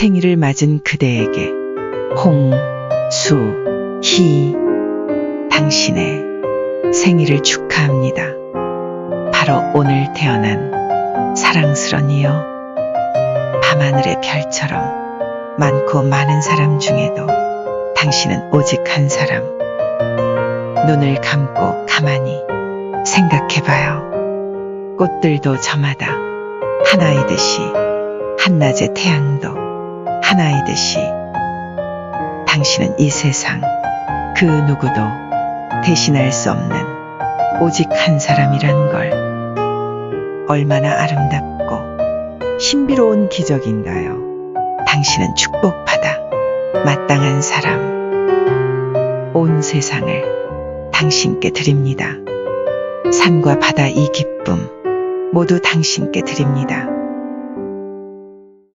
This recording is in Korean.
생일을 맞은 그대에게 홍, 수, 희, 당신의 생일을 축하합니다. 바로 오늘 태어난 사랑스런 이여. 밤하늘의 별처럼 많고 많은 사람 중에도 당신은 오직 한 사람. 눈을 감고 가만히 생각해봐요. 꽃들도 저마다 하나이듯이 한낮의 태양도 하나이듯이 당신은 이 세상 그 누구도 대신할 수 없는 오직 한 사람이란 걸 얼마나 아름답고 신비로운 기적인가요? 당신은 축복받아 마땅한 사람 온 세상을 당신께 드립니다. 산과 바다 이 기쁨 모두 당신께 드립니다.